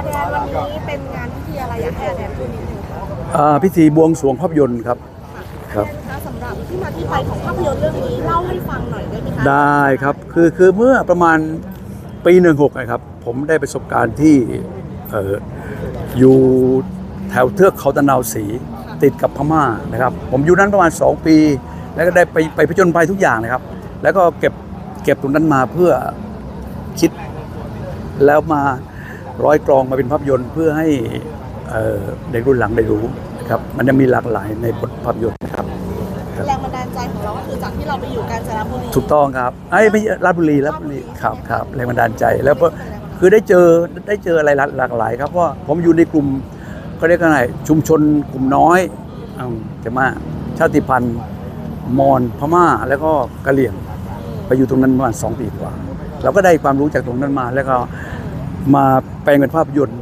อาแดนวันนี้เป็นงานพิธีอะไรอยากให้อาแดนพูดนิดนึงค่ะอ่าพิธีบวงสรวงภาพยนตร์ครับ ครับคะสำหรับที่มาที่ไปของภาพยนตร์เรื่องนี้เล่าให้ฟังหน่อยได้ไหมคะได้ครับ คือคือเมื่อประมาณปีหนึ่งหกนะครับ ผมได้ประสบการณ์ที่เอ่ออยู่แถวเทือกเขาตะนาวศรีติดกับพม่านะครับ ผมอยู่นั้นประมาณ 2 ปี แล้วก็ได้ไปไปผจญภัยทุกอย่างนะครับ แล้วก็เก็บเก็บตรงนั้นมาเพื่อคิดแล้วมา ร้อยกรองมาเป็นภาพยนตร์เพื่อให้เอ่อเด็กรุ่นหลังได้รู้นะครับมันจะมีหลากหลายในบทภาพยนตร์นะครับแรงบันดาลใจของเราก็คือจากที่เราไปอยู่กาญจนบุรีถูกต้องครับไอ้ยไม่ใช่ราชบุรีราชบุรีครับครับแรงบันดาลใจแล้วก็คือได้เจอได้เจออะไรหลากหลายครับเพราะว่าผมอยู่ในกลุ่มก็เรียกว่าไงชุมชนกลุ่มน้อยอืมจะมาชาติพันธุ์มอญพม่าแล้วก็กะเหรี่ยง ไปอยู่ตรงนั้นประมาณสองปีกว่า เราก็ได้ความรู้จากตรงนั้นมาแล้วก็ มาแปลงเป็นภาพยนตร์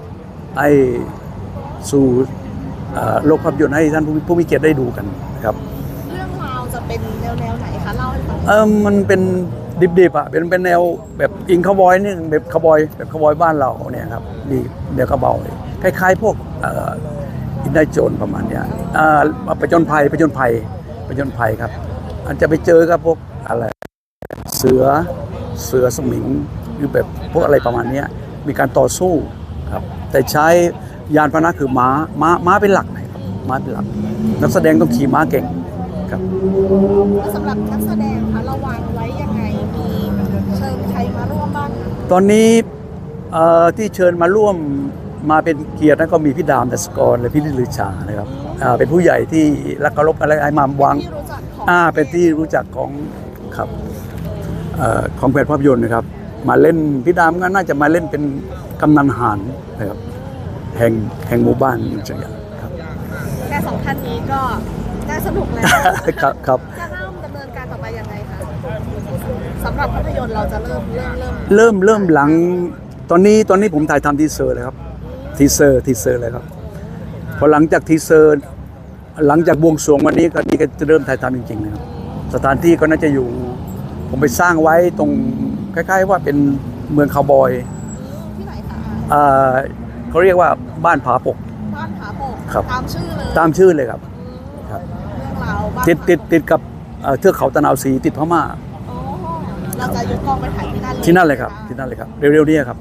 ให้สู่เอ่อโลกภาพยนตร์ให้ท่านผู้ผู้มีเกียรติได้ดูกันนะครับเรื่องราวจะเป็นแนวแนวไหนคะเล่าให้ฟังหน่อยเออมันเป็นดิบๆอะเป็นเป็นแนวแบบอิงคาวบอยนี่แบบคาวบอยแบบคาวบอยบ้านเราเนี่ยครับนี่เดี๋ยวคาวบอยคล้ายๆ พวกเอ่ออินไดโจนประมาณเนี้ยอ่าประจนภัยประจนภัยประจนภัยครับอาจจะไปเจอกับพวกอะไรเสือเสือสมิงหรือแบบพวกอะไรประมาณเนี้ย มีการต่อสู้ครับแต่ใช้ยานพาหนะคือม้าม้าม้าเป็นหลักนะครับม้าเป็นหลัก นักแสดงต้องขี่ม้าเก่งครับแล้วสำหรับนักแสดงคะเราวางไว้ยังไงมีเชิญใครมาร่วมบ้างคะตอนนี้เอ่อที่เชิญมาร่วมมาเป็นเกียรตินั้นก็มีพี่ดามดัสกรและพี่ลิลือชานะครับอ่าเป็นผู้ใหญ่ที่รักเคารพอะไรไอ้มามวางที่รู้จักของอ่าเป็นที่รู้จักของครับเอ่อของแฟนภาพยนตร์นะครับ มาเล่นพี่ดามก็น่าจะมาเล่นเป็นกำนันหารนะครับแห่งแห่งหมู่บ้านสักอย่างครับแค่สองท่านนี้ก็น่าสนุกแล้วครับครับจะเริ่มดำเนินการต่อไปยังไงคะสำหรับภาพยนตร์เราจะเริ่มเริ่มเริ่มเริ่มเริ่มหลังตอนนี้ตอนนี้ผมถ่ายทำทีเซอร์เลยครับทีเซอร์ทีเซอร์เลยครับพอหลังจากทีเซอร์หลังจากบวงสรวงวันนี้ก็นี่ก็จะเริ่มถ่ายทำจริงๆนะครับสถานที่ก็น่าจะอยู่ ผมไปสร้างไว้ตรงค ล้ายๆว่าเป็นเมืองคาวบอยที่ไหนคะเอ่อเขาเรียกว่าบ้านผาปก บ้านผาโปกครับ ตามชื่อเลยตามชื่อเลยครับ ครับ เรื่องราวบ้านติดติดติดกับเอ่อเทือกเขาตะนาวศรีติดพม่าอ๋อเราจะยกกองไปถ่ายที่นั่นเลยที่นั่นเลยครับ ที่นั่นเลยครับเร็วๆนี้ครับ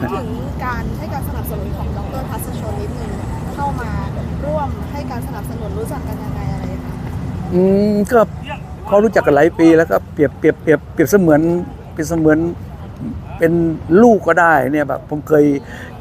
พูดถึงการให้การสนับสนุนของดรพัสชนนิดนึงเข้ามาร่วมให้การสนับสนุนรู้จักกันยังไงอะไรคะอืมก็ เขารู้จักกันหลายปีแล้วก็เปรียบเปรียบเปรียบเปรียบเสมือนเปรียบเสมือนเป็นลูกก็ได้เนี่ยแบบผมเคย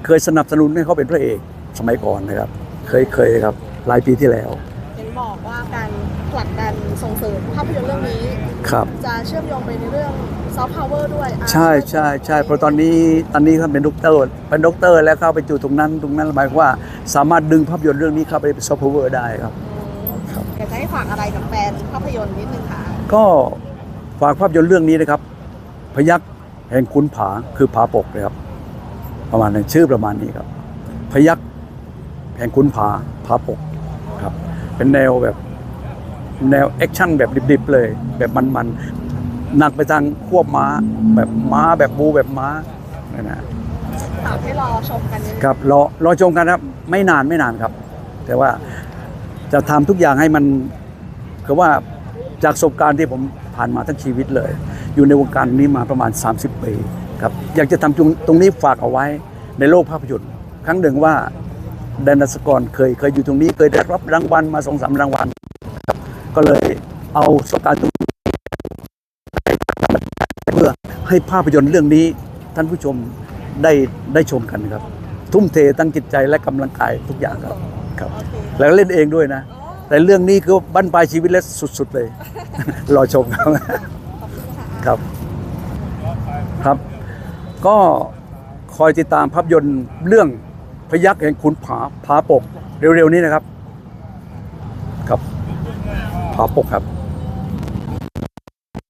เคยสนับสนุนให้เขาเป็นพระเอกสมัยก่อนนะครับ เคยเคยครับหลายปีที่แล้ว เห็นบอกว่าการผลักดันส่งเสริมภาพยนตร์เรื่องนี้ครับจะเชื่อมโยงไปในเรื่องซอฟต์พาวเวอร์ด้วยอะใช่ใช่ใช่เพราะตอนนี้ตอนนี้เขาเป็นด็อกเตอร์เป็นด็อกเตอร์แล้วเข้าไปอยู่ตรงนั้นตรงนั้นหมายความว่า สามารถดึงภาพยนตร์เรื่องนี้เข้าไปเป็นซอฟต์พาวเวอร์ได้ครับครับ อยากจะให้ฝากอะไรกับแฟนภาพยนตร์นิดนึงค่ะ ก็ฝากภาพยนตร์เรื่องนี้นะครับ พยักแห่งคุณผาคือผาปกนะครับ ประมาณนั้นชื่อประมาณนี้ครับ พยักแห่งคุณผาผาปกครับ เป็นแนวแบบแนวแอคชั่นแบบดิบๆเลย แบบมันๆหนักไปทางควบม้า แบบม้าแบบบูแบบม้านั่นนะฝากให้รอชมกันนิดนึงครับรอรอชมกันครับ ไม่นานไม่นานครับ แต่ว่า จะทำทุกอย่างให้มันคือว่าจากประสบการณ์ที่ผมผ่านมาทั้งชีวิตเลย อยู่ในวงการนี้มาประมาณ 30 ปีครับอยากจะทำตรงตรงนี้ฝากเอาไว้ในโลกภาพยนตร์ครั้งหนึ่งว่าแดนดัสกรเคยเคยอยู่ตรงนี้เคยได้รับรางวัลมาสองสามรางวัลครับก็เลยเอาประสบการณ์ตรงนี้เพื่อให้ภาพยนตร์เรื่องนี้ท่านผู้ชมได้ได้ชมกันครับ ทุ่มเทตั้งจิตใจและกำลังกายทุกอย่างครับ ครับโอเคแล้วก็เล่นเองด้วยนะ แต่เรื่องนี้คือบั้นปลายชีวิตและสุด ๆ เลย รอชมครับขอบคุณค่ะครับ ครับ ก็คอยติดตามภาพยนตร์เรื่องพยักแห่งขุนผาผาปก เร็ว ๆ นี้นะครับ ครับผาปกครับ